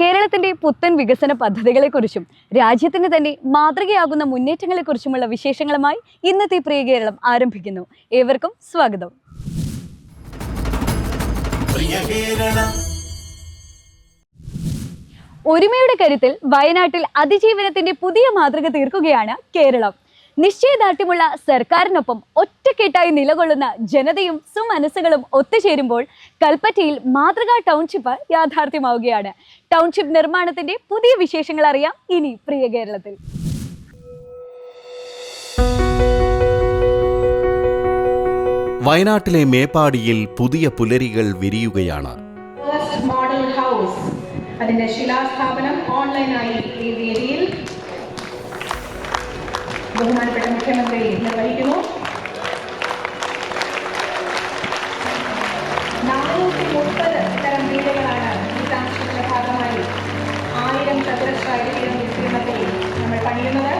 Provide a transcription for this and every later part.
കേരളത്തിന്റെ പുത്തൻ വികസന പദ്ധതികളെക്കുറിച്ചും രാജ്യത്തിന് തന്നെ മാതൃകയാകുന്ന മുന്നേറ്റങ്ങളെക്കുറിച്ചുമുള്ള വിശേഷങ്ങളുമായി ഇന്നത്തെ പ്രിയ കേരളം ആരംഭിക്കുന്നു. ഏവർക്കും സ്വാഗതം. ഒരുമയുടെ കരുത്തിൽ വയനാട്ടിൽ അതിജീവനത്തിന്റെ പുതിയ മാതൃക തീർക്കുകയാണ് കേരളം. നിശ്ചയദാർഢ്യമുള്ള സർക്കാരിനൊപ്പം ഒറ്റക്കെട്ടായി നിലകൊള്ളുന്ന ജനതയും സുമനസ്സുകളും ഒത്തുചേരുമ്പോൾ കൽപ്പറ്റയിൽ മാതൃകാ ടൗൺഷിപ്പ് യാഥാർത്ഥ്യമാവുകയാണ്. ടൗൺഷിപ്പ് നിർമ്മാണത്തിന്റെ പുതിയ വിശേഷങ്ങൾ അറിയാം ഇനി പ്രിയ കേരളത്തിൽ. വയനാട്ടിലെ മേപ്പാടിയിൽ പുതിയ പുലരികൾ വിരിയുകയാണ്. ഫസ്റ്റ് മോഡൽ ഹൗസ് അതിന്റെ ശിലാസ്ഥാപനം ഓൺലൈനായി ഈ വേദിയിൽ ബഹുമാനപ്പെട്ട മുഖ്യമന്ത്രി നിർവഹിക്കുന്നു നാനൂറ്റി മുപ്പത് ഇത്തരം വീടുകളാണ് ഈ താമസത്തിന്റെ ഭാഗമായി ആയിരം ചതുരശ്ര വിസ്തീർണത്തിൽ നമ്മൾ പണിയുന്നത്.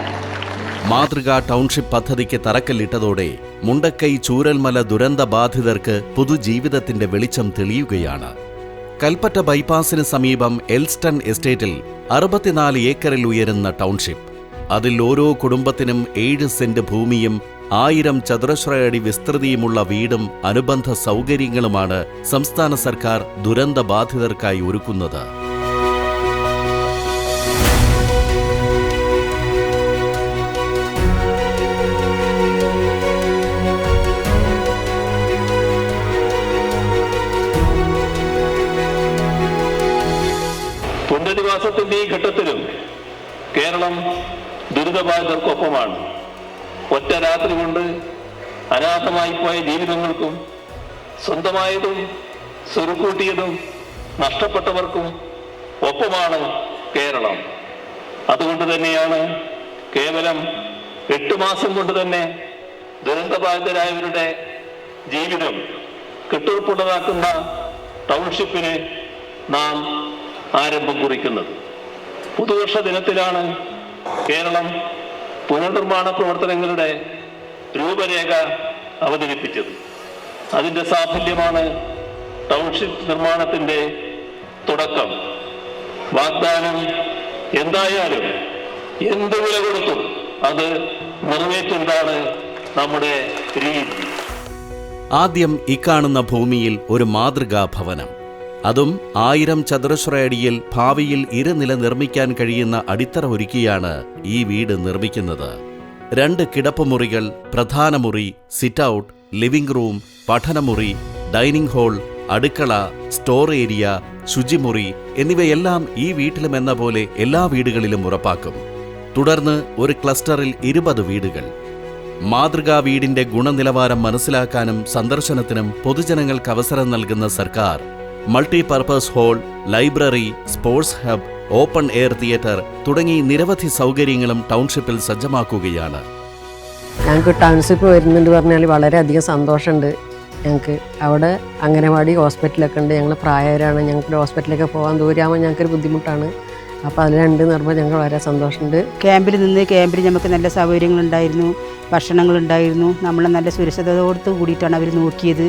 മാതൃകാ ടൗൺഷിപ്പ് പദ്ധതിക്ക് തറക്കല്ലിട്ടതോടെ മുണ്ടക്കൈ ചൂരൽമല ദുരന്ത ബാധിതർക്ക് പുതുജീവിതത്തിന്റെ വെളിച്ചം തെളിയുകയാണ്. കൽപ്പറ്റ ബൈപ്പാസിന് സമീപം എൽസ്റ്റൺ എസ്റ്റേറ്റിൽ അറുപത്തിനാല് ഏക്കറിൽ ഉയരുന്ന ടൗൺഷിപ്പ്. അതിൽ ഓരോ കുടുംബത്തിനും ഏഴ് സെന്റ് ഭൂമിയും ആയിരം ചതുരശ്ര അടി വിസ്തൃതിയുമുള്ള വീടും അനുബന്ധ സൗകര്യങ്ങളുമാണ് സംസ്ഥാന സർക്കാർ ദുരന്ത ബാധിതർക്കായി ഒരുക്കുന്നത്. പുനരധിവാസത്തിന്റെ ഈ ഘട്ടത്തിലും കേരളം ദുരിതബാധിതർക്കൊപ്പമാണ്. ഒറ്റ രാത്രി കൊണ്ട് അനാഥമായി പോയ ജീവിതങ്ങൾക്കും സ്വന്തമായതും സ്വരുക്കൂട്ടിയതും നഷ്ടപ്പെട്ടവർക്കും ഒപ്പമാണ് കേരളം. അതുകൊണ്ട് തന്നെയാണ് കേവലം എട്ട് മാസം കൊണ്ട് തന്നെ ദുരന്തബാധിതരായവരുടെ ജീവിതം കെട്ടുറപ്പുള്ളതാക്കുന്ന ടൗൺഷിപ്പിന് നാം ആരംഭം കുറിക്കുന്നത്. പുതുവർഷ ദിനത്തിലാണ് കേരളം പുനർനിർമ്മാണ പ്രവർത്തനങ്ങളുടെ രൂപരേഖ അവതരിപ്പിച്ചത്. അതിന്റെ സാഫല്യമാണ് ടൗൺഷിപ്പ് നിർമ്മാണത്തിന്റെ തുടക്കം. വാഗ്ദാനം എന്തായാലും എന്ത് വില കൊടുത്തും അത് നിറവേറ്റുന്നതാണ് നമ്മുടെ രീതി. ആദ്യം ഇക്കാണുന്ന ഭൂമിയിൽ ഒരു മാതൃകാ ഭവനം. അതും ആയിരം ചതുരശ്ര അടിയിൽ ഭാവിയിൽ ഇരുനില നിർമ്മിക്കാൻ കഴിയുന്ന അടിത്തറ ഒരുക്കിയാണ് ഈ വീട് നിർമ്മിക്കുന്നത്. രണ്ട് കിടപ്പുമുറികൾ പ്രധാന മുറി സിറ്റ് ഔട്ട് ലിവിംഗ് റൂം പഠനമുറി ഡൈനിംഗ് ഹാൾ അടുക്കള സ്റ്റോർ ഏരിയ ശുചിമുറി എന്നിവയെല്ലാം ഈ വീട്ടിലും എന്ന പോലെ എല്ലാ വീടുകളിലും ഉറപ്പാക്കും. തുടർന്ന് ഒരു ക്ലസ്റ്ററിൽ ഇരുപത് വീടുകൾ. മാതൃകാ വീടിന്റെ ഗുണനിലവാരം മനസ്സിലാക്കാനും സന്ദർശനത്തിനും പൊതുജനങ്ങൾക്ക് അവസരം നൽകുന്ന സർക്കാർ multipurpose hall library sports hub open air theatre തുടങ്ങി നിരവധി സൗകര്യങ്ങളും ടൗൺഷിപ്പിൽ സജ്ജമാക്കുകയാണ്. ഞങ്ങൾക്ക് ടൗൺഷിപ്പ് വരുന്നുണ്ട് പറഞ്ഞാൽ വളരെയധികം സന്തോഷമുണ്ട് ഞങ്ങൾക്ക് അവിടെ അംഗനവാടി ഹോസ്പിറ്റലൊക്കെ ഉണ്ട്. ഞങ്ങൾ പ്രായവരാണ്. ഞങ്ങൾക്ക് ഹോസ്പിറ്റലൊക്കെ പോകാൻ ദൂരമാകുമ്പോൾ ഞങ്ങൾക്കൊരു ബുദ്ധിമുട്ടാണ്. അപ്പോൾ അതിൽ രണ്ട് നിർമ്പോൾ ഞങ്ങൾ വളരെ സന്തോഷമുണ്ട്. ക്യാമ്പിൽ നിന്ന് ക്യാമ്പിൽ നമുക്ക് നല്ല സൗകര്യങ്ങളുണ്ടായിരുന്നു ഭക്ഷണങ്ങളുണ്ടായിരുന്നു. നമ്മൾ നല്ല സുരക്ഷിതയോടത്ത് കൂടിയിട്ടാണ് അവർ നോക്കിയത്.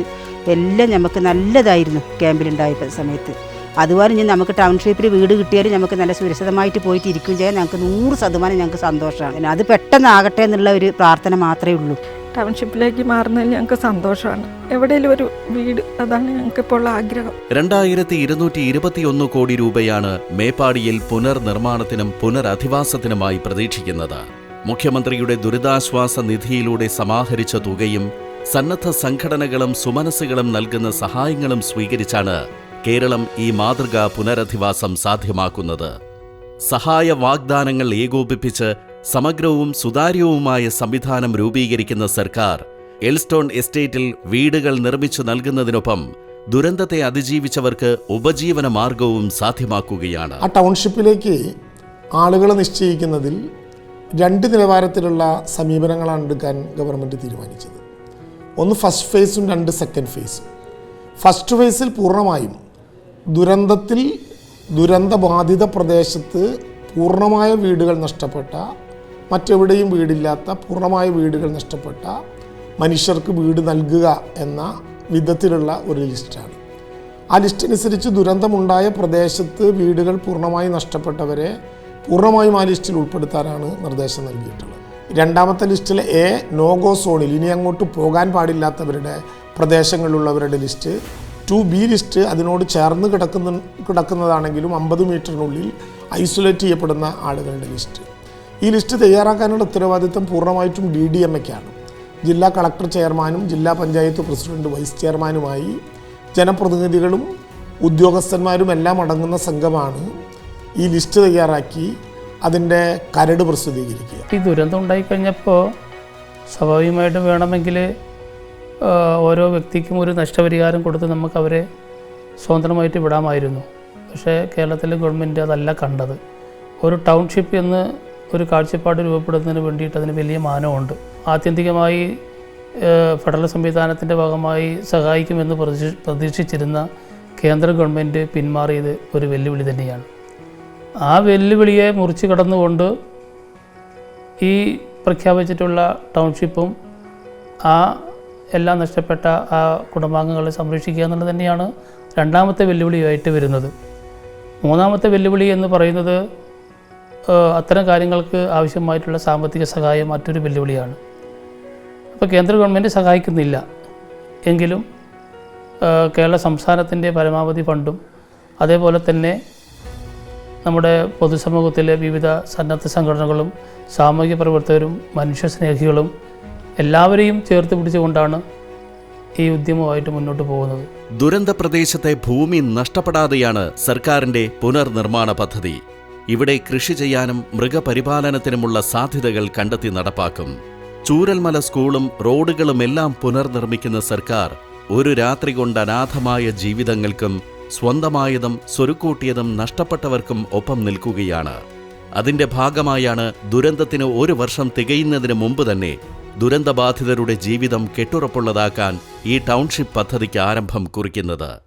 എല്ലാം നമുക്ക് നല്ലതായിരുന്നു ക്യാമ്പിലുണ്ടായ സമയത്ത്. അതുപോലെ ഇനി നമുക്ക് ടൗൺഷിപ്പിൽ വീട് കിട്ടിയാലും നമുക്ക് നല്ല സുരക്ഷിതമായിട്ട് പോയിട്ട് ഇരിക്കുകയും ചെയ്യാൻ ഞങ്ങൾക്ക് നൂറ് ശതമാനം ഞങ്ങൾക്ക് സന്തോഷമാണ്. അത് പെട്ടെന്നാകട്ടെ എന്നുള്ള ഒരു പ്രാർത്ഥന മാത്രമേ ഉള്ളൂ. ടൗൺഷിപ്പിലേക്ക് മാറുന്നതിൽ ഞങ്ങൾക്ക് സന്തോഷമാണ്. എവിടെയെങ്കിലും ഒരു വീട് അതാണ് ഞങ്ങൾക്കിപ്പോൾ ഉള്ള ആഗ്രഹം. രണ്ടായിരത്തി ഇരുന്നൂറ്റി ഇരുപത്തിയൊന്ന് കോടി രൂപയാണ് മേപ്പാടിയിൽ പുനർനിർമ്മാണത്തിനും പുനരധിവാസത്തിനുമായി പ്രതീക്ഷിക്കുന്നത്. മുഖ്യമന്ത്രിയുടെ ദുരിതാശ്വാസ നിധിയിലൂടെ സമാഹരിച്ച തുകയും സന്നദ്ധ സംഘടനകളും സുമനസ്സുകളും നൽകുന്ന സഹായങ്ങളും സ്വീകരിച്ചാണ് കേരളം ഈ മാതൃകാ പുനരധിവാസം സാധ്യമാക്കുന്നത്. സഹായ വാഗ്ദാനങ്ങൾ ഏകോപിപ്പിച്ച് സമഗ്രവും സുതാര്യവുമായ സംവിധാനം രൂപീകരിക്കുന്ന സർക്കാർ എൽസ്റ്റോൺ എസ്റ്റേറ്റിൽ വീടുകൾ നിർമ്മിച്ചു നൽകുന്നതിനൊപ്പം ദുരന്തത്തെ അതിജീവിച്ചവർക്ക് ഉപജീവന മാർഗവും സാധ്യമാക്കുകയാണ്. ആ ടൗൺഷിപ്പിലേക്ക് ആളുകളെ നിശ്ചയിക്കുന്നതിൽ രണ്ട് നിലവാരത്തിലുള്ള സമീപനങ്ങളാണ് എടുക്കാൻ ഗവൺമെന്റ് തീരുമാനിച്ചത്. ഒന്ന് ഫസ്റ്റ് ഫേസും രണ്ട് സെക്കൻഡ് ഫേസും ഫസ്റ്റ് ഫേസിൽ പൂർണമായും ദുരന്തത്തിൽ ദുരന്തബാധിത പ്രദേശത്ത് പൂർണമായ വീടുകൾ നഷ്ടപ്പെട്ട മറ്റെവിടെയും വീടില്ലാത്ത പൂർണമായ വീടുകൾ നഷ്ടപ്പെട്ട മനുഷ്യർക്ക് വീട് നൽകുക എന്ന വിധത്തിലുള്ള ഒരു ലിസ്റ്റാണ്. ആ ലിസ്റ്റ് അനുസരിച്ച് ദുരന്തമുണ്ടായ പ്രദേശത്ത് വീടുകൾ പൂർണമായി നഷ്ടപ്പെട്ടവരെ പൂർണമായും ആ ലിസ്റ്റിൽ ഉൾപ്പെടുത്താനാണ് നിർദ്ദേശം നൽകിയിട്ടുള്ളത്. രണ്ടാമത്തെ ലിസ്റ്റിലെ എ നോഗോ സോണിൽ ഇനി അങ്ങോട്ട് പോകാൻ പാടില്ലാത്തവരുടെ പ്രദേശങ്ങളിലുള്ളവരുടെ ലിസ്റ്റ്. ടു ബി ലിസ്റ്റ് അതിനോട് ചേർന്ന് കിടക്കുന്ന കിടക്കുന്നതാണെങ്കിലും അമ്പത് മീറ്ററിനുള്ളിൽ ഐസൊലേറ്റ് ചെയ്യപ്പെടുന്ന ആളുകളുടെ ലിസ്റ്റ്. ഈ ലിസ്റ്റ് തയ്യാറാക്കാനുള്ള ഉത്തരവാദിത്തം പൂർണമായിട്ടും ഡി ഡി എം എക്കാണ്. ജില്ലാ കളക്ടർ ചെയർമാനും ജില്ലാ പഞ്ചായത്ത് പ്രസിഡന്റ് വൈസ് ചെയർമാനുമായി ജനപ്രതിനിധികളും ഉദ്യോഗസ്ഥന്മാരും എല്ലാം അടങ്ങുന്ന സംഘമാണ് ഈ ലിസ്റ്റ് തയ്യാറാക്കി അതിന്റെ കരട് പ്രസിദ്ധീകരിക്കുക. ഈ ദുരന്തം ഉണ്ടായിക്കഴിഞ്ഞപ്പോൾ സ്വാഭാവികമായിട്ടും വേണമെങ്കിൽ ഓരോ വ്യക്തിക്കും ഒരു നഷ്ടപരിഹാരം കൊടുത്ത് നമുക്ക് അവരെ സ്വതന്ത്രമായിട്ട് വിടാമായിരുന്നു. പക്ഷേ കേരളത്തിലെ ഗവൺമെന്റ് അതല്ല കണ്ടത്. ഒരു ടൗൺഷിപ്പ് എന്ന് ഒരു കാഴ്ചപ്പാട് രൂപപ്പെടുന്നതിന് വേണ്ടിയിട്ട് അതിന് വലിയ മാനമുണ്ട്. ആത്യന്തികമായി ഫെഡറൽ സംവിധാനത്തിന്റെ ഭാഗമായി സഹായിക്കുമെന്ന് പ്രതീക്ഷ- പ്രതീക്ഷിച്ചിരുന്ന കേന്ദ്ര ഗവൺമെന്റ് പിന്മാറിയത് ഒരു വെല്ലുവിളി തന്നെയാണ്. ആ വെല്ലുവിളിയെ മുറിച്ച് കടന്നുകൊണ്ട് ഈ പ്രഖ്യാപിച്ചിട്ടുള്ള ടൗൺഷിപ്പും ആ എല്ലാം നഷ്ടപ്പെട്ട ആ കുടുംബാംഗങ്ങളെ സംരക്ഷിക്കുക എന്നുള്ളത് തന്നെയാണ് രണ്ടാമത്തെ വെല്ലുവിളിയായിട്ട് വരുന്നത്. മൂന്നാമത്തെ വെല്ലുവിളി എന്ന് പറയുന്നത് അത്തരം കാര്യങ്ങൾക്ക് ആവശ്യമായിട്ടുള്ള സാമ്പത്തിക സഹായം മറ്റൊരു വെല്ലുവിളിയാണ്. അപ്പോൾ കേന്ദ്ര ഗവൺമെന്റ് സഹായിക്കുന്നില്ല. എങ്കിലും കേരള സംസ്ഥാനത്തിന്റെ പരമാവധി ഫണ്ടും അതേപോലെ തന്നെ നമ്മുടെ പൊതുസമൂഹത്തിലെ വിവിധ സന്നദ്ധ സംഘടനകളും സാമൂഹിക പ്രവർത്തകരും മനുഷ്യസ്നേഹികളും എല്ലാവരെയും ചേർത്ത് പിടിച്ചുകൊണ്ടാണ് ഈ ഉദ്യമമായിട്ട് മുന്നോട്ട് പോകുന്നത്. ദുരന്ത പ്രദേശത്തെ ഭൂമി നഷ്ടപ്പെടാതെയാണ് സർക്കാരിന്റെ പുനർനിർമ്മാണ പദ്ധതി. ഇവിടെ കൃഷി ചെയ്യാനും മൃഗപരിപാലനത്തിനുമുള്ള സാധ്യതകൾ കണ്ടെത്തി നടപ്പാക്കും. ചൂരൽമല സ്കൂളും റോഡുകളുമെല്ലാം പുനർനിർമ്മിക്കുന്ന സർക്കാർ ഒരു രാത്രി കൊണ്ട് അനാഥമായ ജീവിതങ്ങൾക്കും സ്വന്തമായതും സ്വരുക്കൂട്ടിയതും നഷ്ടപ്പെട്ടവർക്കും ഒപ്പം നിൽക്കുകയാണ്. അതിന്റെ ഭാഗമായാണ് ദുരന്തത്തിന് ഒരു വർഷം തികയുന്നതിന് മുമ്പ് തന്നെ ദുരന്തബാധിതരുടെ ജീവിതം കെട്ടുറപ്പുള്ളതാക്കാൻ ഈ ടൗൺഷിപ്പ് പദ്ധതിക്ക് ആരംഭം കുറിക്കുന്നത്.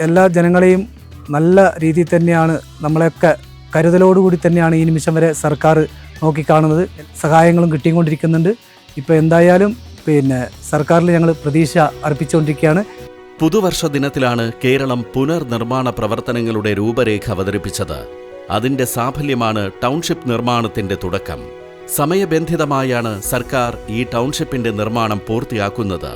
എല്ലാ ജനങ്ങളെയും നല്ല രീതിയിൽ തന്നെയാണ് നമ്മളെയൊക്കെ കരുതലോടുകൂടി തന്നെയാണ് ഈ നിമിഷം വരെ സർക്കാർ നോക്കിക്കാണുന്നത്. സഹായങ്ങളും കിട്ടിക്കൊണ്ടിരിക്കുന്നുണ്ട്. ഇപ്പോൾ എന്തായാലും പിന്നെ സർക്കാരിൽ ഞങ്ങൾ പ്രതീക്ഷ അർപ്പിച്ചുകൊണ്ടിരിക്കുകയാണ്. പുതുവർഷ ദിനത്തിലാണ് കേരളം പുനർനിർമ്മാണ പ്രവർത്തനങ്ങളുടെ രൂപരേഖ അവതരിപ്പിച്ചത്. അതിന്റെ സാഫല്യമാണ് ടൗൺഷിപ്പ് നിർമ്മാണത്തിന്റെ തുടക്കം. സമയബന്ധിതമായാണ് സർക്കാർ ഈ ടൗൺഷിപ്പിന്റെ നിർമ്മാണം പൂർത്തിയാക്കുന്നത്.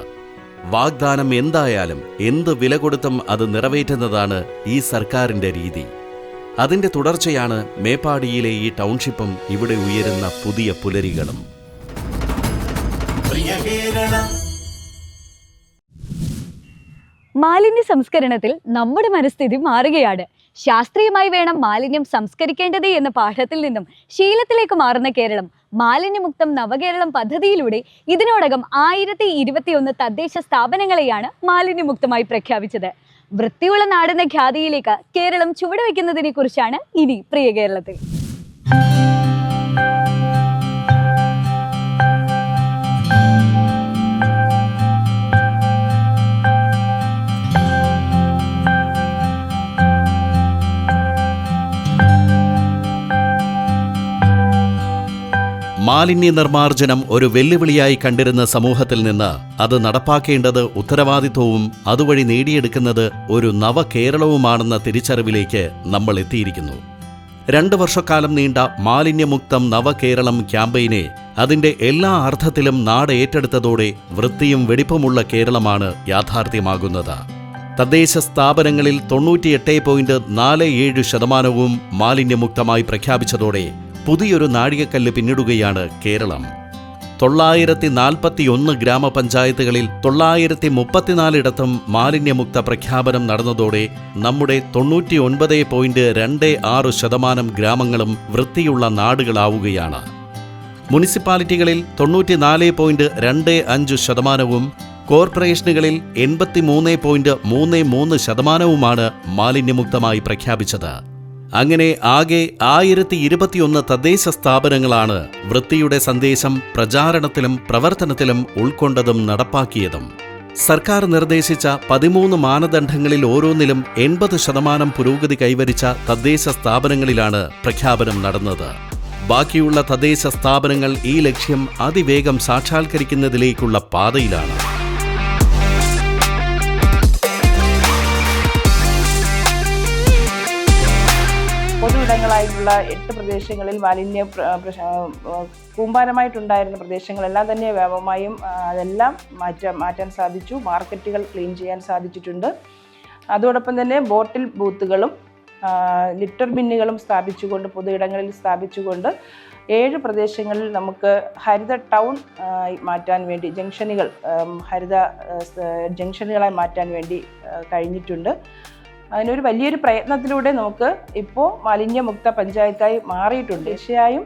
വാഗ്ദാനം എന്തായാലും എന്ത് വില കൊടുത്തും അത് നിറവേറ്റുന്നതാണ് ഈ സർക്കാരിന്റെ രീതി. അതിന്റെ തുടർച്ചയാണ് മേപ്പാടിയിലെ ഈ ടൗൺഷിപ്പും ഇവിടെ ഉയരുന്ന പുതിയ പുലരികളും. മാലിന്യ സംസ്കരണത്തിൽ നമ്മുടെ മനസ്ഥിതി മാറുകയാണ്. ശാസ്ത്രീയമായി വേണം മാലിന്യം സംസ്കരിക്കേണ്ടത് എന്ന പാഠത്തിൽ നിന്നും ശീലത്തിലേക്ക് മാറുന്ന കേരളം മാലിന്യമുക്തം നവകേരളം പദ്ധതിയിലൂടെ ഇതിനോടകം ആയിരത്തി ഇരുപത്തിയൊന്ന് തദ്ദേശ സ്ഥാപനങ്ങളെയാണ് മാലിന്യമുക്തമായി പ്രഖ്യാപിച്ചത്. വൃത്തിയുള്ള നാടെന്ന ഖ്യാതിയിലേക്ക് കേരളം ചുവടുവെക്കുന്നതിനെ കുറിച്ചാണ് ഇനി പ്രിയ കേരളത്തിൽ. മാലിന്യ നിർമ്മാർജനം ഒരു വെല്ലുവിളിയായി കണ്ടിരുന്ന സമൂഹത്തിൽ നിന്ന് അത് നടപ്പാക്കേണ്ടത് ഉത്തരവാദിത്വവും അതുവഴി നേടിയെടുക്കുന്നത് ഒരു നവകേരളവുമാണെന്ന തിരിച്ചറിവിലേക്ക് നമ്മൾ എത്തിയിരിക്കുന്നു. രണ്ട് വർഷക്കാലം നീണ്ട മാലിന്യമുക്തം നവകേരളം ക്യാമ്പയിനെ അതിന്റെ എല്ലാ അർത്ഥത്തിലും നാട് ഏറ്റെടുത്തതോടെ വൃത്തിയും വെടിപ്പുമുള്ള കേരളമാണ് യാഥാർത്ഥ്യമാകുന്നത്. തദ്ദേശ സ്ഥാപനങ്ങളിൽ തൊണ്ണൂറ്റിയെട്ട് പോയിന്റ് നാല് ഏഴ് ശതമാനവും മാലിന്യമുക്തമായി പ്രഖ്യാപിച്ചതോടെ പുതിയൊരു നാഴികക്കല്ല് പിന്നിടുകയാണ് കേരളം. തൊള്ളായിരത്തി നാൽപ്പത്തിയൊന്ന് ഗ്രാമപഞ്ചായത്തുകളിൽ തൊള്ളായിരത്തി മുപ്പത്തിനാലിടത്തും മാലിന്യമുക്ത പ്രഖ്യാപനം നടന്നതോടെ നമ്മുടെ തൊണ്ണൂറ്റിയൊൻപത് പോയിന്റ് രണ്ട് ആറ് ശതമാനം ഗ്രാമങ്ങളും വൃത്തിയുള്ള നാടുകളാവുകയാണ്. മുനിസിപ്പാലിറ്റികളിൽ തൊണ്ണൂറ്റിനാല് പോയിന്റ് രണ്ട് അഞ്ച് ശതമാനവും കോർപ്പറേഷനുകളിൽ എൺപത്തിമൂന്ന് പോയിന്റ് മൂന്ന് മൂന്ന് ശതമാനവുമാണ് മാലിന്യമുക്തമായി പ്രഖ്യാപിച്ചത്. അങ്ങനെ ആകെ ആയിരത്തി ഇരുപത്തിയൊന്ന് തദ്ദേശ സ്ഥാപനങ്ങളാണ് വൃത്തിയുടെ സന്ദേശം പ്രചാരണത്തിലും പ്രവർത്തനത്തിലും ഉൾക്കൊണ്ടതും നടപ്പാക്കിയതും. സർക്കാർ നിർദ്ദേശിച്ച പതിമൂന്ന് മാനദണ്ഡങ്ങളിൽ ഓരോന്നിലും എൺപത് ശതമാനം പുരോഗതി കൈവരിച്ച തദ്ദേശ സ്ഥാപനങ്ങളിലാണ് പ്രഖ്യാപനം നടന്നത്. ബാക്കിയുള്ള തദ്ദേശ സ്ഥാപനങ്ങൾ ഈ ലക്ഷ്യം അതിവേഗം സാക്ഷാത്കരിക്കുന്നതിലേക്കുള്ള പാതയിലാണ്. പൊതുയിടങ്ങളായിട്ടുള്ള എട്ട് പ്രദേശങ്ങളിൽ മാലിന്യ കൂമ്പാരമായിട്ടുണ്ടായിരുന്ന പ്രദേശങ്ങളെല്ലാം തന്നെ വ്യാപകമായും അതെല്ലാം മാറ്റാൻ മാറ്റാൻ സാധിച്ചു. മാർക്കറ്റുകൾ ക്ലീൻ ചെയ്യാൻ സാധിച്ചിട്ടുണ്ട്. അതോടൊപ്പം തന്നെ ബോട്ടിൽ ബൂത്തുകളും ലിറ്റർ ബിന്നുകളും സ്ഥാപിച്ചുകൊണ്ട് പൊതുയിടങ്ങളിൽ സ്ഥാപിച്ചുകൊണ്ട് ഏഴ് പ്രദേശങ്ങളിൽ നമുക്ക് ഹരിത ടൗൺ മാറ്റാൻ വേണ്ടി ജംഗ്ഷനുകൾ ഹരിത ജംഗ്ഷനുകളായി മാറ്റാൻ വേണ്ടി കഴിഞ്ഞിട്ടുണ്ട്. അതിനൊരു വലിയൊരു പ്രയത്നത്തിലൂടെ നമുക്ക് ഇപ്പോൾ മാലിന്യമുക്ത പഞ്ചായത്തായി മാറിയിട്ടുണ്ട്. തീർച്ചയായും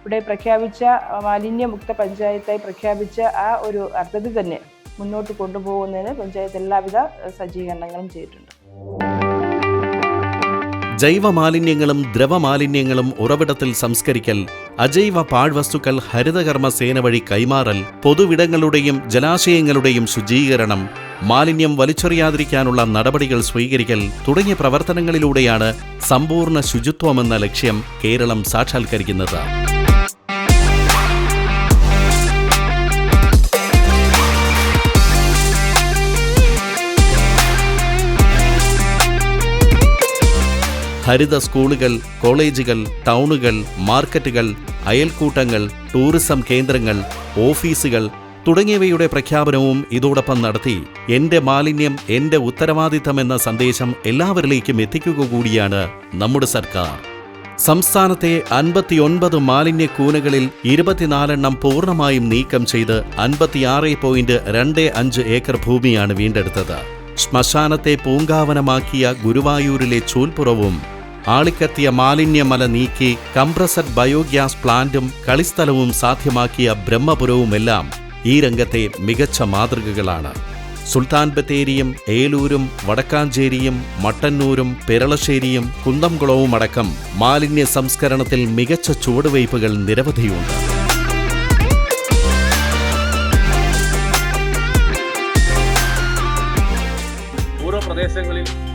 ഇവിടെ പ്രഖ്യാപിച്ച മാലിന്യമുക്ത പഞ്ചായത്തായി പ്രഖ്യാപിച്ച ആ ഒരു അർത്ഥത്തിൽ തന്നെ മുന്നോട്ട് കൊണ്ടുപോകുന്നതിന് പഞ്ചായത്ത് എല്ലാവിധ സജ്ജീകരണങ്ങളും ചെയ്തിട്ടുണ്ട്. ജൈവമാലിന്യങ്ങളും ദ്രവമാലിന്യങ്ങളും ഉറവിടത്തിൽ സംസ്കരിക്കൽ അജൈവ പാഴ്വസ്തുക്കൾ ഹരിതകർമ്മ സേന വഴി കൈമാറൽ പൊതുവിടങ്ങളുടെയും ജലാശയങ്ങളുടെയും ശുചീകരണം മാലിന്യം വലിച്ചെറിയാതിരിക്കാനുള്ള നടപടികൾ സ്വീകരിക്കൽ തുടങ്ങിയ പ്രവർത്തനങ്ങളിലൂടെയാണ് സമ്പൂർണ ശുചിത്വമെന്ന ലക്ഷ്യം കേരളം സാക്ഷാത്കരിക്കുന്നത്. ഹരിത സ്കൂളുകൾ കോളേജുകൾ ടൗണുകൾ മാർക്കറ്റുകൾ അയൽക്കൂട്ടങ്ങൾ ടൂറിസം കേന്ദ്രങ്ങൾ ഓഫീസുകൾ തുടങ്ങിയവയുടെ പ്രഖ്യാപനവും ഇതോടൊപ്പം നടത്തി. എന്റെ മാലിന്യം എന്റെ ഉത്തരവാദിത്തം എന്ന സന്ദേശം എല്ലാവരിലേക്കും എത്തിക്കുക കൂടിയാണ് നമ്മുടെ സർക്കാർ. സംസ്ഥാനത്തെ അൻപത്തിയൊൻപത് മാലിന്യ കൂനകളിൽ ഇരുപത്തിനാലെണ്ണം പൂർണമായും നീക്കം ചെയ്ത് അൻപത്തിയാറ് പോയിന്റ് രണ്ട് അഞ്ച് ഏക്കർ ഭൂമിയാണ് വീണ്ടെടുത്തത്. ശ്മശാനത്തെ പൂങ്കാവനമാക്കിയ ഗുരുവായൂരിലെ ചൂൽപ്പുറവും ആളിക്കത്തിയ മാലിന്യമല നീക്കി കംപ്രസഡ് ബയോഗ്യാസ് പ്ലാന്റും കളിസ്ഥലവും സാധ്യമാക്കിയ ബ്രഹ്മപുരവുമെല്ലാം ഈ രംഗത്തെ മികച്ച മാതൃകകളാണ്. സുൽത്താൻ ബത്തേരിയും ഏലൂരും വടക്കാഞ്ചേരിയും മട്ടന്നൂരും പെരളശ്ശേരിയും കുന്തംകുളവും അടക്കം മാലിന്യ സംസ്കരണത്തിൽ മികച്ച ചുവടുവയ്പുകൾ നിരവധിയുണ്ട്. പ്രദേശങ്ങളിൽ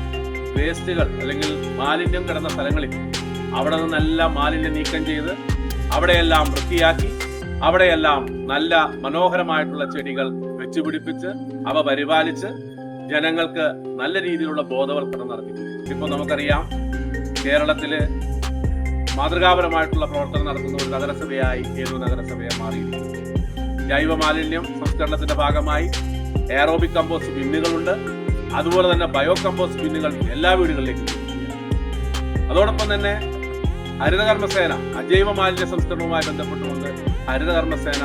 വേസ്റ്റുകൾ അല്ലെങ്കിൽ മാലിന്യം കിടന്ന സ്ഥലങ്ങളിൽ അവിടെ നിന്നെല്ലാം മാലിന്യം നീക്കം ചെയ്ത് അവിടെയെല്ലാം വൃത്തിയാക്കി അവിടെയെല്ലാം നല്ല മനോഹരമായിട്ടുള്ള ചെടികൾ വെച്ചുപിടിപ്പിച്ച് അവ പരിപാലിച്ച് ജനങ്ങൾക്ക് നല്ല രീതിയിലുള്ള ബോധവൽക്കരണം നടത്തി ഇപ്പോൾ നമുക്കറിയാം കേരളത്തിൽ മാതൃകാപരമായിട്ടുള്ള പ്രവർത്തനം നടത്തുന്ന ഒരു നഗരസഭയായി ഏതു നഗരസഭയെ മാറിയിരിക്കുന്നു. ജൈവ മാലിന്യം സംസ്കരണത്തിന്റെ ഭാഗമായി എയറോബിക് കമ്പോസ്റ്റ് ബിന്നുകളുണ്ട്. അതുപോലെ തന്നെ ബയോ കമ്പോസ്റ്റ് ബിന്നുകൾ എല്ലാ വീടുകളിലേക്കും. അതോടൊപ്പം തന്നെ ഹരിതകർമ്മസേന അജൈവ മാലിന്യ സംസ്കരണവുമായി ബന്ധപ്പെട്ടുകൊണ്ട് ഹരിതകർമ്മസേന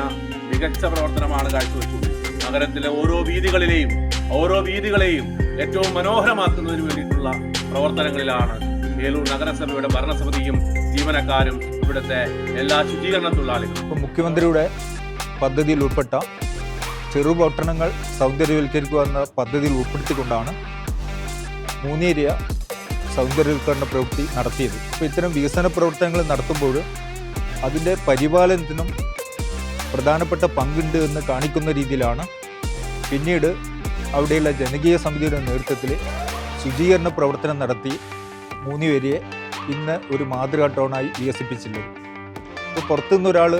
മികച്ച പ്രവർത്തനമാണ് കാഴ്ചവെച്ചത് നഗരത്തിലെ ഓരോ വീതികളിലെയും ഓരോ വീതികളെയും ഏറ്റവും മനോഹരമാക്കുന്നതിന് വേണ്ടിയിട്ടുള്ള പ്രവർത്തനങ്ങളിലാണ് ഏലൂർ നഗരസഭയുടെ ഭരണസമിതിയും ജീവനക്കാരും ഇവിടുത്തെ എല്ലാ ശുചീകരണ തൊഴിലാളികളും. മുഖ്യമന്ത്രിയുടെ പദ്ധതിയിൽ ഉൾപ്പെട്ട ചെറുപട്ടണങ്ങൾ സൗന്ദര്യവൽക്കരിക്കുക എന്ന പദ്ധതിയിൽ ഉൾപ്പെടുത്തിക്കൊണ്ടാണ് മൂന്നേരിയ സൗന്ദര്യവൽക്കരണ പ്രവൃത്തി നടത്തിയത്. അപ്പോൾ ഇത്തരം വികസന പ്രവർത്തനങ്ങൾ നടത്തുമ്പോൾ അതിന്റെ പരിപാലനത്തിനും പ്രധാനപ്പെട്ട പങ്കുണ്ട് എന്ന് കാണിക്കുന്ന രീതിയിലാണ് പിന്നീട് അവിടെയുള്ള ജനകീയ സമിതിയുടെ നേതൃത്വത്തിൽ ശുചീകരണ പ്രവർത്തനം നടത്തി മൂന്നുപേരെ ഇന്ന് ഒരു മാതൃകാ ടൗണായി വികസിപ്പിച്ചിട്ടുള്ളത് ഇപ്പോൾ പുറത്തുനിന്ന് ഒരാൾ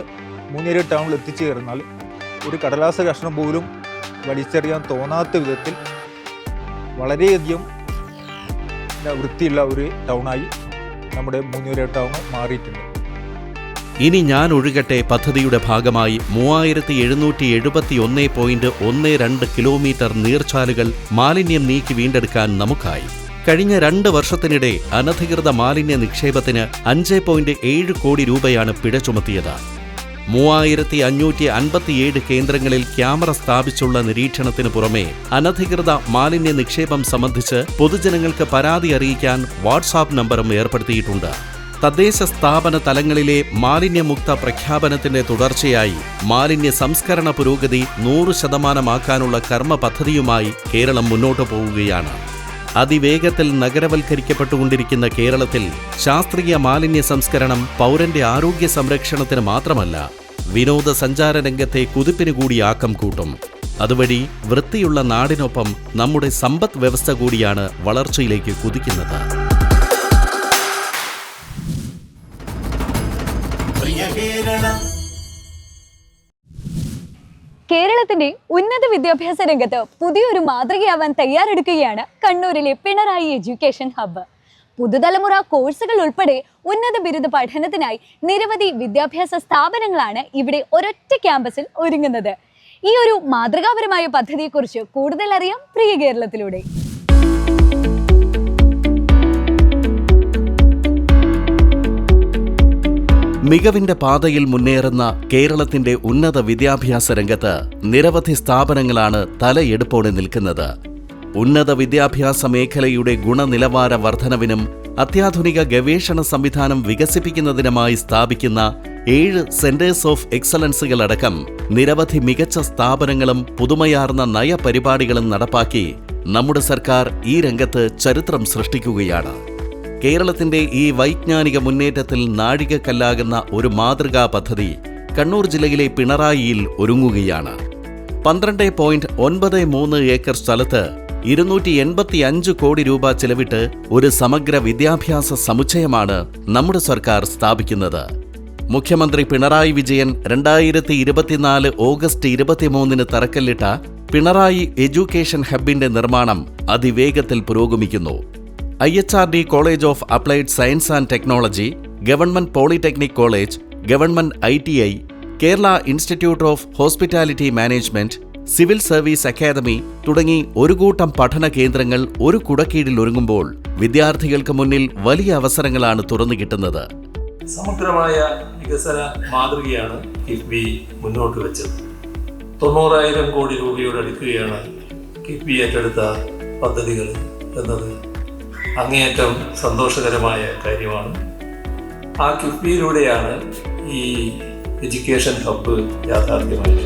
മൂന്നേരി ടൗണിൽ എത്തിച്ചേർന്നാൽ ഒരു കടലാസ കഷ്ണം പോലും വലിച്ചെറിയാൻ തോന്നാത്ത വിധത്തിൽ വളരെയധികം വൃത്തിയുള്ള ഒരു ടൗണായി നമ്മുടെ മൂന്നൂര ടൗൺ മാറിയിട്ടുണ്ട്. ഇനി ഞാൻ ഒഴുകട്ടെ പദ്ധതിയുടെ ഭാഗമായി മൂവായിരത്തി എഴുന്നൂറ്റി എഴുപത്തി ഒന്ന് പോയിന്റ് ഒന്ന് രണ്ട് കിലോമീറ്റർ നീർച്ചാലുകൾ മാലിന്യം നീക്കി വീണ്ടെടുക്കാൻ നമുക്കായി. കഴിഞ്ഞ രണ്ട് വർഷത്തിനിടെ അനധികൃത മാലിന്യ നിക്ഷേപത്തിന് അഞ്ച് പോയിന്റ് ഏഴ് കോടി രൂപയാണ് പിഴ ചുമത്തിയത്. മൂവായിരത്തി അഞ്ഞൂറ്റി അൻപത്തിയേഴ് കേന്ദ്രങ്ങളിൽ ക്യാമറ സ്ഥാപിച്ചുള്ള നിരീക്ഷണത്തിന് പുറമെ അനധികൃത മാലിന്യ നിക്ഷേപം സംബന്ധിച്ച് പൊതുജനങ്ങൾക്ക് പരാതി അറിയിക്കാൻ വാട്സാപ്പ് നമ്പറും ഏർപ്പെടുത്തിയിട്ടുണ്ട്. തദ്ദേശ സ്ഥാപന തലങ്ങളിലെ മാലിന്യമുക്ത പ്രഖ്യാപനത്തിന്റെ തുടർച്ചയായി മാലിന്യ സംസ്കരണ പുരോഗതി നൂറ് ശതമാനമാക്കാനുള്ള കർമ്മ പദ്ധതിയുമായി കേരളം മുന്നോട്ടു പോവുകയാണ്. അതിവേഗത്തിൽ നഗരവൽക്കരിക്കപ്പെട്ടുകൊണ്ടിരിക്കുന്ന കേരളത്തിൽ ശാസ്ത്രീയ മാലിന്യ സംസ്കരണം പൗരന്റെ ആരോഗ്യ സംരക്ഷണത്തിന് മാത്രമല്ല വിനോദസഞ്ചാര രംഗത്തെ കുതിപ്പിന് കൂടി ആക്കം കൂട്ടും. അതുവഴി വൃത്തിയുള്ള നാടിനൊപ്പം നമ്മുടെ സമ്പദ് വ്യവസ്ഥ കൂടിയാണ് വളർച്ചയിലേക്ക് കുതിക്കുന്നത്. കേരളത്തിന്റെ ഉന്നത വിദ്യാഭ്യാസ രംഗത്ത് പുതിയൊരു മാതൃകയാവാൻ തയ്യാറെടുക്കുകയാണ് കണ്ണൂരിലെ പിണറായി എഡ്യൂക്കേഷൻ ഹബ്ബ്. പുതുതലമുറ കോഴ്സുകൾ ഉൾപ്പെടെ ഉന്നത ബിരുദ പഠനത്തിനായി നിരവധി വിദ്യാഭ്യാസ സ്ഥാപനങ്ങളാണ് ഇവിടെ ഒരൊറ്റ ക്യാമ്പസിൽ ഒരുങ്ങുന്നത്. ഈ ഒരു മാതൃകാപരമായ പദ്ധതിയെക്കുറിച്ച് കൂടുതൽ അറിയാം പ്രിയ കേരളത്തിലൂടെ. മികവിന്റെ പാതയിൽ മുന്നേറുന്ന കേരളത്തിന്റെ ഉന്നത വിദ്യാഭ്യാസ രംഗത്ത് നിരവധി സ്ഥാപനങ്ങളാണ് തലയെടുപ്പോടെ നിൽക്കുന്നത്. ഉന്നത വിദ്യാഭ്യാസ മേഖലയുടെ ഗുണനിലവാര വർധനവിനും അത്യാധുനിക ഗവേഷണ സംവിധാനം വികസിപ്പിക്കുന്നതിനുമായി സ്ഥാപിക്കുന്ന ഏഴ് സെന്റേഴ്സ് ഓഫ് എക്സലൻസുകളടക്കം നിരവധി മികച്ച സ്ഥാപനങ്ങളും പുതുമയാർന്ന നയപരിപാടികളും നടപ്പാക്കി നമ്മുടെ സർക്കാർ ഈ രംഗത്ത് ചരിത്രം സൃഷ്ടിക്കുകയാണ്. കേരളത്തിന്റെ ഈ വൈജ്ഞാനിക മുന്നേറ്റത്തിൽ നാഴികക്കല്ലാകുന്ന ഒരു മാതൃകാ പദ്ധതി കണ്ണൂർ ജില്ലയിലെ പിണറായിയിൽ ഒരുങ്ങുകയാണ്. പന്ത്രണ്ട് പോയിന്റ് ഒൻപത് മൂന്ന് ഏക്കർ സ്ഥലത്ത് ഇരുന്നൂറ്റി എൺപത്തി അഞ്ച് കോടി രൂപ ചെലവിട്ട് ഒരു സമഗ്ര വിദ്യാഭ്യാസ സമുച്ചയമാണ് നമ്മുടെ സർക്കാർ സ്ഥാപിക്കുന്നത്. മുഖ്യമന്ത്രി പിണറായി വിജയൻ രണ്ടായിരത്തി ഇരുപത്തിനാല് ഓഗസ്റ്റ് ഇരുപത്തിമൂന്നിന് തറക്കല്ലിട്ട പിണറായി എഡ്യൂക്കേഷൻ ഹബിന്റെ നിർമ്മാണം അതിവേഗത്തിൽ പുരോഗമിക്കുന്നു. I H R D college of applied science and technology government polytechnic college government I T I Kerala institute of hospitality management civil service academy തുടങ്ങി ഒരു കൂട്ടം പഠന കേന്ദ്രങ്ങൾ ഒരു കുടക്കീഴിൽ ഒരുങ്ങുമ്പോൾ വിദ്യാർത്ഥികൾക്ക് മുന്നിൽ വലിയ അവസരങ്ങളാണ് തുറന്നു കിട്ടുന്നത്. സമഗ്രമായ വികസന മാതൃകയാണ് കിഫ്ബി മുന്നോട്ട് വെച്ചത്. തൊണ്ണൂറായിരം കോടി രൂപയോട് അടുക്കുകയാണ് കിഫ്ബി ഏറ്റെടുത്ത പദ്ധതികൾ എന്നത്. അങ്ങേയറ്റം സന്തോഷകരമായ കാര്യമാണ്. ആ കിഫ്ബിയിലൂടെയാണ് ഈ എഡ്യൂക്കേഷൻ ഹബ്ബ് യാഥാർത്ഥ്യമായത്.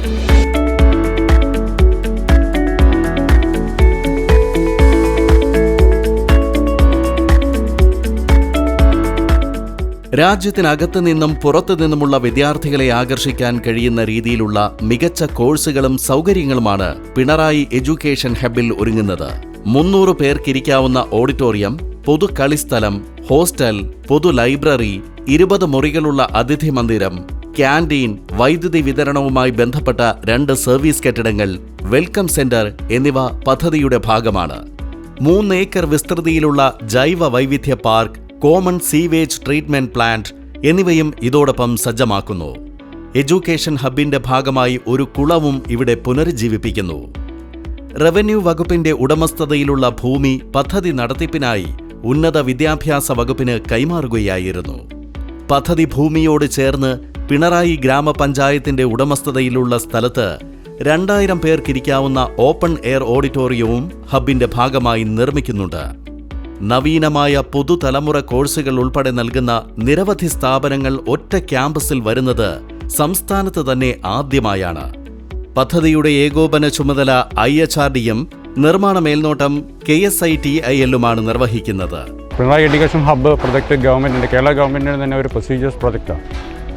രാജ്യത്തിനകത്തു നിന്നും പുറത്തു നിന്നുമുള്ള വിദ്യാർത്ഥികളെ ആകർഷിക്കാൻ കഴിയുന്ന രീതിയിലുള്ള മികച്ച കോഴ്സുകളും സൗകര്യങ്ങളുമാണ് പിണറായി എഡ്യൂക്കേഷൻ ഹബിൽ ഒരുങ്ങുന്നത്. മുന്നൂറ് പേർക്കിരിക്കാവുന്ന ഓഡിറ്റോറിയം പൊതു കളിസ്ഥലം ഹോസ്റ്റൽ പൊതു ലൈബ്രറി ഇരുപത് മുറികളുള്ള അതിഥി മന്ദിരം ക്യാന്റീൻ വൈദ്യുതി വിതരണവുമായി ബന്ധപ്പെട്ട രണ്ട് സർവീസ് കെട്ടിടങ്ങൾ വെൽക്കം സെന്റർ എന്നിവ പദ്ധതിയുടെ ഭാഗമാണ്. മൂന്ന് ഏക്കർ വിസ്തൃതിയിലുള്ള ജൈവ വൈവിധ്യ park common sewage treatment plant എന്നിവയും ഇതോടൊപ്പം സജ്ജമാക്കുന്നു. എഡ്യൂക്കേഷൻ ഹബിന്റെ ഭാഗമായി ഒരു കുളവും ഇവിടെ പുനരുജ്ജീവിപ്പിക്കുന്നു. റവന്യൂ വകുപ്പിന്റെ ഉടമസ്ഥതയിലുള്ള ഭൂമി പദ്ധതി നടത്തിപ്പിനായി ഉന്നത വിദ്യാഭ്യാസ വകുപ്പിന് കൈമാറുകയായിരുന്നു. പദ്ധതി ഭൂമിയോട് ചേർന്ന് പിണറായി ഗ്രാമപഞ്ചായത്തിന്റെ ഉടമസ്ഥതയിലുള്ള സ്ഥലത്ത് രണ്ടായിരം പേർക്കിരിക്കാവുന്ന ഓപ്പൺ എയർ ഓഡിറ്റോറിയവും ഹബിന്റെ ഭാഗമായി നിർമ്മിക്കുന്നുണ്ട്. നവീനമായ പുതുതലമുറ കോഴ്സുകൾ ഉൾപ്പെടെ നൽകുന്ന നിരവധി സ്ഥാപനങ്ങൾ ഒറ്റ ക്യാമ്പസിൽ വരുന്നത് സംസ്ഥാനത്ത് തന്നെ ആദ്യമായാണ്. പദ്ധതിയുടെ ഏകോപന ചുമതല ഐ എച്ച് ആർ ഡിയും നിർമ്മാണ മേൽനോട്ടം K S I T I എല്ലുമാണ് നിർവഹിക്കുന്നത്. പിണറായി എഡ്യൂക്കേഷൻ ഹബ്ബ് പ്രൊജക്റ്റ് ഗവൺമെന്റിന്റെ കേരള ഗവൺമെന്റിന്റെ തന്നെ ഒരു പ്രൊസീജിയേഴ്സ് പ്രൊജക്റ്റാണ്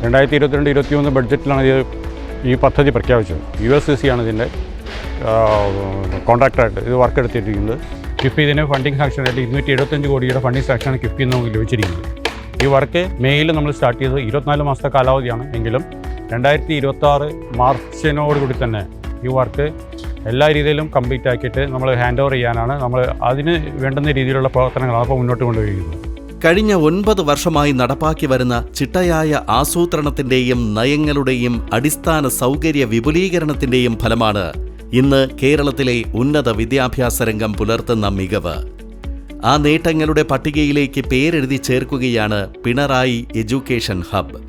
രണ്ടായിരത്തി ഇരുപത്തിരണ്ട് ഇരുപത്തിമൂന്ന് ബഡ്ജറ്റിലാണ് ഇത് ഈ പദ്ധതി പ്രഖ്യാപിച്ചത്. യു എസ് സി ആണ് ഇതിന്റെ കോൺട്രാക്ടറായിട്ട് ഇത് വർക്ക് എടുത്തിരിക്കുന്നത് കിഫ്ബി ഇതിന് ഫണ്ടിങ് സാക്ഷനായിട്ട് ഇരുന്നൂറ്റി എഴുപത്തഞ്ച് കോടിയുടെ ഫണ്ടിങ് സാക്ഷനാണ് കിഫ്ബി നമുക്ക് ലഭിച്ചിരിക്കുന്നത്. ഈ വർക്ക് മേയിൽ നമ്മൾ സ്റ്റാർട്ട് ചെയ്തത് ഇരുപത്തിനാല് മാസത്തെ കാലാവധിയാണ് എങ്കിലും രണ്ടായിരത്തി ഇരുപത്തി ആറ് മാർച്ചിനോടുകൂടി തന്നെ ഈ വർക്ക് എല്ലാ രീതിയിലും കംപ്ലീറ്റ് ആക്കിയിട്ട് നമ്മൾ ഹാൻഡ് ഓവർ ചെയ്യാനാണ്. നമ്മൾ അതിന് വേണ്ടുന്ന രീതിയിലുള്ള പ്രവർത്തനങ്ങളാണ് അപ്പോൾ മുന്നോട്ട് കൊണ്ടുപോയിരിക്കുന്നത്. കഴിഞ്ഞ ഒൻപത് വർഷമായി നടപ്പാക്കി വരുന്ന ചിട്ടയായ ആസൂത്രണത്തിന്റെയും നയങ്ങളുടെയും അടിസ്ഥാന സൗകര്യ വിപുലീകരണത്തിന്റെയും ഫലമാണ് ഇന്ന് കേരളത്തിലെ ഉന്നത വിദ്യാഭ്യാസ രംഗം പുലർത്തുന്ന മികവ്. ആ നേട്ടങ്ങളുടെ പട്ടികയിലേക്ക് പേരെഴുതി ചേർക്കുകയാണ് പിണറായി എഡ്യൂക്കേഷൻ ഹബ്.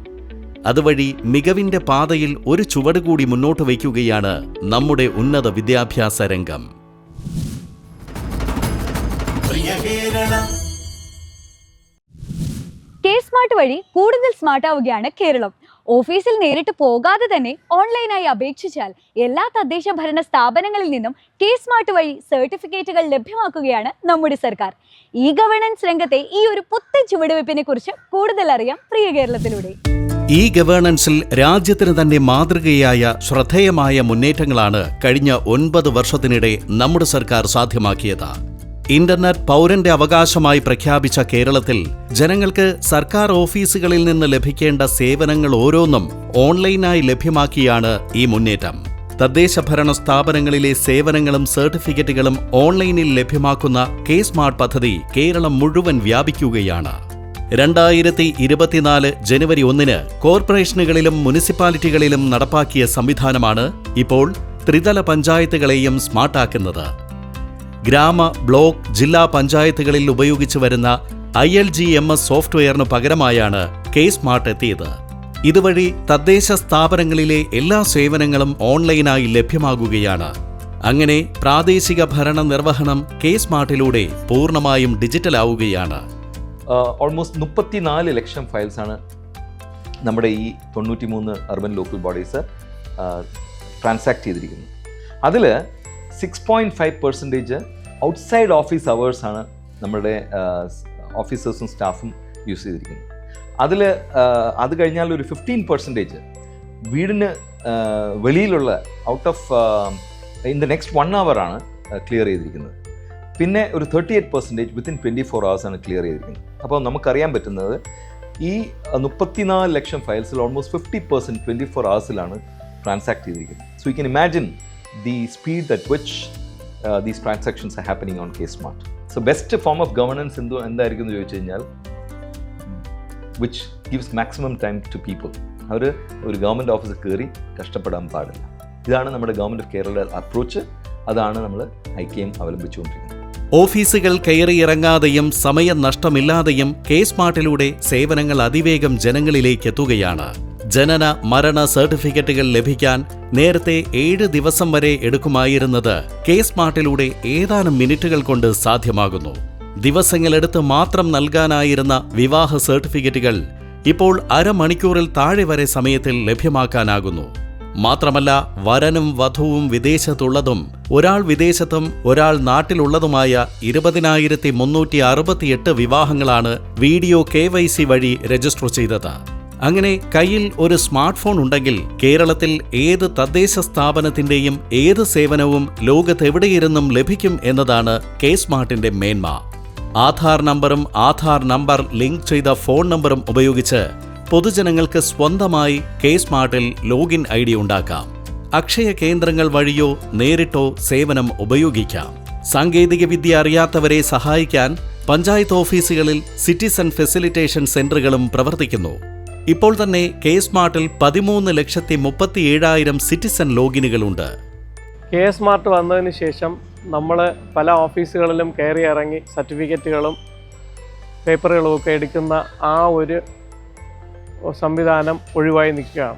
അതുവഴി മികവിന്റെ പാതയിൽ ഒരു ചുവട് കൂടി മുന്നോട്ട് വയ്ക്കുകയാണ് നമ്മുടെ ഉന്നത വിദ്യാഭ്യാസ രംഗം. പ്രിയ കേരളം. കെ സ്മാർട്ട് വഴി കൂടുതൽ സ്മാർട്ട് ആവുകയാണ് കേരളം. ഓഫീസിൽ നേരിട്ട് പോകാതെ തന്നെ ഓൺലൈനായി അപേക്ഷിച്ചാൽ എല്ലാ തദ്ദേശ ഭരണ സ്ഥാപനങ്ങളിൽ നിന്നും കെ സ്മാർട്ട് വഴി സർട്ടിഫിക്കറ്റുകൾ ലഭ്യമാക്കുകയാണ് നമ്മുടെ സർക്കാർ. ഇ ഗവേണൻസ് രംഗത്തെ ഈ ഒരു പുത്തൻ ചുവടുവയ്പ്പിനെ കുറിച്ച് കൂടുതൽ അറിയാം പ്രിയ കേരളത്തിലൂടെ. ഈ ഗവേണൻസിൽ രാജ്യത്തിന് തന്നെ മാതൃകയായ ശ്രദ്ധേയമായ മുന്നേറ്റങ്ങളാണ് കഴിഞ്ഞ ഒൻപത് വർഷത്തിനിടെ നമ്മുടെ സർക്കാർ സാധ്യമാക്കിയത്. ഇന്റർനെറ്റ് പൗരന്റെ അവകാശമായി പ്രഖ്യാപിച്ച കേരളത്തിൽ ജനങ്ങൾക്ക് സർക്കാർ ഓഫീസുകളിൽ നിന്ന് ലഭിക്കേണ്ട സേവനങ്ങൾ ഓരോന്നും ഓൺലൈനായി ലഭ്യമാക്കിയാണ് ഈ മുന്നേറ്റം. തദ്ദേശ ഭരണ സ്ഥാപനങ്ങളിലെ സേവനങ്ങളും സർട്ടിഫിക്കറ്റുകളും ഓൺലൈനിൽ ലഭ്യമാക്കുന്ന കെ സ്മാർട്ട് പദ്ധതി കേരളം മുഴുവൻ വ്യാപിക്കുകയാണ്. രണ്ടായിരത്തി ഇരുപത്തിനാല് ജനുവരി ഒന്നിന് കോർപ്പറേഷനുകളിലും മുനിസിപ്പാലിറ്റികളിലും നടപ്പാക്കിയ സംവിധാനമാണ് ഇപ്പോൾ ത്രിതല പഞ്ചായത്തുകളെയും സ്മാർട്ടാക്കുന്നത്. ഗ്രാമ ബ്ലോക്ക് ജില്ലാ പഞ്ചായത്തുകളിൽ ഉപയോഗിച്ചു വരുന്ന I L G M S സോഫ്റ്റ്വെയറിന് പകരമായാണ് കെ സ്മാർട്ട് എത്തിയത്. ഇതുവഴി തദ്ദേശ സ്ഥാപനങ്ങളിലെ എല്ലാ സേവനങ്ങളും ഓൺലൈനായി ലഭ്യമാകുകയാണ്. അങ്ങനെ പ്രാദേശിക ഭരണ നിർവഹണം കെ സ്മാർട്ടിലൂടെ പൂർണമായും ഡിജിറ്റലാവുകയാണ്. ഓൾമോസ്റ്റ് മുപ്പത്തിനാല് ലക്ഷം ഫയൽസാണ് നമ്മുടെ ഈ തൊണ്ണൂറ്റി മൂന്ന് അർബൻ ലോക്കൽ ബോഡീസ് ട്രാൻസാക്ട് ചെയ്തിരിക്കുന്നത്. അതിൽ six point five percentage outside office അവേഴ്സാണ് നമ്മുടെ ഓഫീസേഴ്സും സ്റ്റാഫും യൂസ് ചെയ്തിരിക്കുന്നത്. അതിൽ അത് കഴിഞ്ഞാൽ ഒരു ഫിഫ്റ്റീൻ പെർസെന്റേജ് വീടിന് വെളിയിലുള്ള out of in the next one ആണ് ക്ലിയർ ചെയ്തിരിക്കുന്നത്. പിന്നെ ഒരു thirty eight percentage within twenty four ആണ് ക്ലിയർ ചെയ്തിരിക്കുന്നത്. അപ്പോൾ നമുക്കറിയാൻ പറ്റുന്നത് ഈ മുപ്പത്തിനാല് ലക്ഷം ഫയൽസിൽ almost fifty percent twenty four ഹവേഴ്സിലാണ് transact ചെയ്തിരിക്കുന്നത്. So you can imagine the speed that which these transactions happening on K smart so best form of governance എന്തോ എന്തായിരിക്കും എന്ന് ചോദിച്ചു കഴിഞ്ഞാൽ which gives maximum time to people അവർ ഒരു government ഓഫീസിൽ കയറി കഷ്ടപ്പെടാൻ പാടില്ല. ഇതാണ് നമ്മുടെ ഗവൺമെന്റ് ഓഫ് കേരളയുടെ അപ്രോച്ച് അതാണ് നമ്മൾ ഐക്യം അവലംബിച്ചുകൊണ്ടിരിക്കുന്നത്. ഓഫീസുകൾ കയറിയിറങ്ങാതെയും സമയം നഷ്ടമില്ലാതെയും കെ സ്മാർട്ടിലൂടെ സേവനങ്ങൾ അതിവേഗം ജനങ്ങളിലേക്ക് എത്തുകയാണ് ജനന മരണ സർട്ടിഫിക്കറ്റുകൾ ലഭിക്കാൻ നേരത്തെ ഏഴ് ദിവസം വരെ എടുക്കുമായിരുന്നത് കെ സ്മാർട്ടിലൂടെ ഏതാനും മിനിറ്റുകൾ കൊണ്ട് സാധ്യമാകുന്നു. ദിവസങ്ങളെടുത്ത് മാത്രം നൽകാനായിരുന്ന വിവാഹ സർട്ടിഫിക്കറ്റുകൾ ഇപ്പോൾ അരമണിക്കൂറിൽ താഴെ വരെ സമയത്തിൽ ലഭ്യമാക്കാനാകുന്നു. മാത്രമല്ല വരനും വധുവും വിദേശത്തുള്ളതും ഒരാൾ വിദേശത്തും ഒരാൾ നാട്ടിലുള്ളതുമായ ഇരുപതിനായിരത്തി മുന്നൂറ്റി അറുപത്തിയെട്ട് വിവാഹങ്ങളാണ് വീഡിയോ കെ വൈ സി വഴി രജിസ്റ്റർ ചെയ്തത്. അങ്ങനെ കയ്യിൽ ഒരു സ്മാർട്ട് ഫോൺ ഉണ്ടെങ്കിൽ കേരളത്തിൽ ഏത് തദ്ദേശ സ്ഥാപനത്തിന്റെയും ഏത് സേവനവും ലോകത്തെവിടെയിരുന്നും ലഭിക്കും എന്നതാണ് കെ സ്മാർട്ടിന്റെ മേന്മ. ആധാർ നമ്പറും ആധാർ നമ്പർ ലിങ്ക് ചെയ്ത ഫോൺ നമ്പറും ഉപയോഗിച്ച് പൊതുജനങ്ങൾക്ക് സ്വന്തമായി കെ സ്മാർട്ടിൽ ലോഗിൻ ഐ ഡി ഉണ്ടാക്കാം. അക്ഷയ കേന്ദ്രങ്ങൾ വഴിയോ നേരിട്ടോ സേവനം ഉപയോഗിക്കാം. സാങ്കേതികവിദ്യ അറിയാത്തവരെ സഹായിക്കാൻ പഞ്ചായത്ത് ഓഫീസുകളിൽ സിറ്റിസൺ ഫെസിലിറ്റേഷൻ സെന്ററുകളും പ്രവർത്തിക്കുന്നു. ഇപ്പോൾ തന്നെ കെ സ്മാർട്ടിൽ പതിമൂന്ന് ലക്ഷത്തി മുപ്പത്തി ഏഴായിരം സിറ്റിസൺ ലോഗിനുകളുണ്ട്. കെ സ്മാർട്ട് വന്നതിന് ശേഷം നമ്മൾ പല ഓഫീസുകളിലും കയറി ഇറങ്ങി സർട്ടിഫിക്കറ്റുകളും പേപ്പറുകളും ഒക്കെ എടുക്കുന്ന ആ ഒരു സംവിധാനം ഒഴിവായി നിൽക്കുകയാണ്.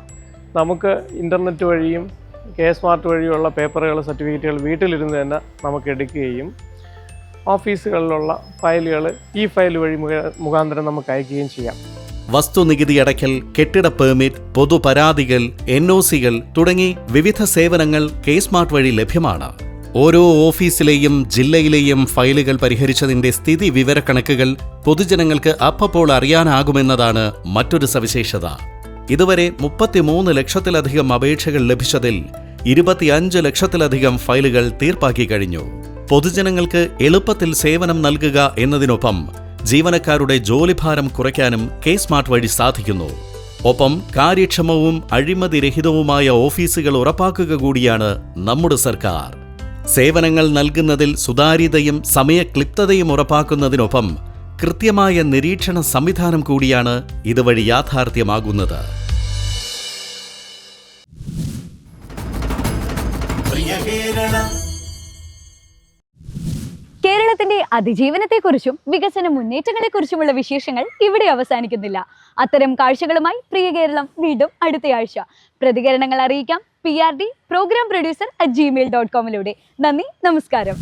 നമുക്ക് ഇന്റർനെറ്റ് വഴിയും കെ സ്മാർട്ട് വഴിയുള്ള പേപ്പറുകൾ സർട്ടിഫിക്കറ്റുകൾ വീട്ടിലിരുന്ന് തന്നെ നമുക്ക് എടുക്കുകയും ഓഫീസുകളിലുള്ള ഫയലുകൾ ഈ ഫയൽ വഴി മുഖ- മുഖാന്തരം നമുക്ക് അയക്കുകയും ചെയ്യാം. വസ്തുനികുതി അടയ്ക്കൽ കെട്ടിട പെർമിറ്റ് പൊതുപരാതികൾ എൻ ഒ സികൾ തുടങ്ങി വിവിധ സേവനങ്ങൾ കെ സ്മാർട്ട് വഴി ലഭ്യമാണ്. ഓരോ ഓഫീസിലെയും ജില്ലയിലെയും ഫയലുകൾ പരിഹരിച്ചതിന്റെ സ്ഥിതി വിവരക്കണക്കുകൾ പൊതുജനങ്ങൾക്ക് അപ്പപ്പോൾ അറിയാനാകുമെന്നതാണ് മറ്റൊരു സവിശേഷത. ഇതുവരെ മുപ്പത്തിമൂന്ന് ലക്ഷത്തിലധികം അപേക്ഷകൾ ലഭിച്ചതിൽ ഇരുപത്തിയഞ്ച് ലക്ഷത്തിലധികം ഫയലുകൾ തീർപ്പാക്കി കഴിഞ്ഞു. പൊതുജനങ്ങൾക്ക് എളുപ്പത്തിൽ സേവനം നൽകുക എന്നതിനൊപ്പം ജീവനക്കാരുടെ ജോലിഭാരം കുറയ്ക്കാനും കെ സ്മാർട്ട് വഴി സാധിക്കുന്നു. ഒപ്പം കാര്യക്ഷമവും അഴിമതിരഹിതവുമായ ഓഫീസുകൾ ഉറപ്പാക്കുക കൂടിയാണ് നമ്മുടെ സർക്കാർ. സേവനങ്ങൾ നൽകുന്നതിൽ സുതാര്യതയും സമയക്ലിപ്തതയും ഉറപ്പാക്കുന്നതിനൊപ്പം കൃത്യമായ നിരീക്ഷണ സംവിധാനം കൂടിയാണ് ഇതുവഴി യാഥാർത്ഥ്യമാകുന്നത്. പ്രിയ കേരള. കേരളത്തിന്റെ അതിജീവനത്തെക്കുറിച്ചും വികസന മുന്നേറ്റങ്ങളെക്കുറിച്ചുമുള്ള വിശേഷങ്ങൾ ഇവിടെ അവസാനിക്കുന്നില്ല. അത്തരം കാഴ്ചകളുമായി പ്രിയ കേരളം വീണ്ടും അടുത്തയാഴ്ച. പ്രതികരണങ്ങൾ അറിയിക്കാം. P R D program producer at Gmail dot കോമിലൂടെ നന്ദി നമസ്കാരം.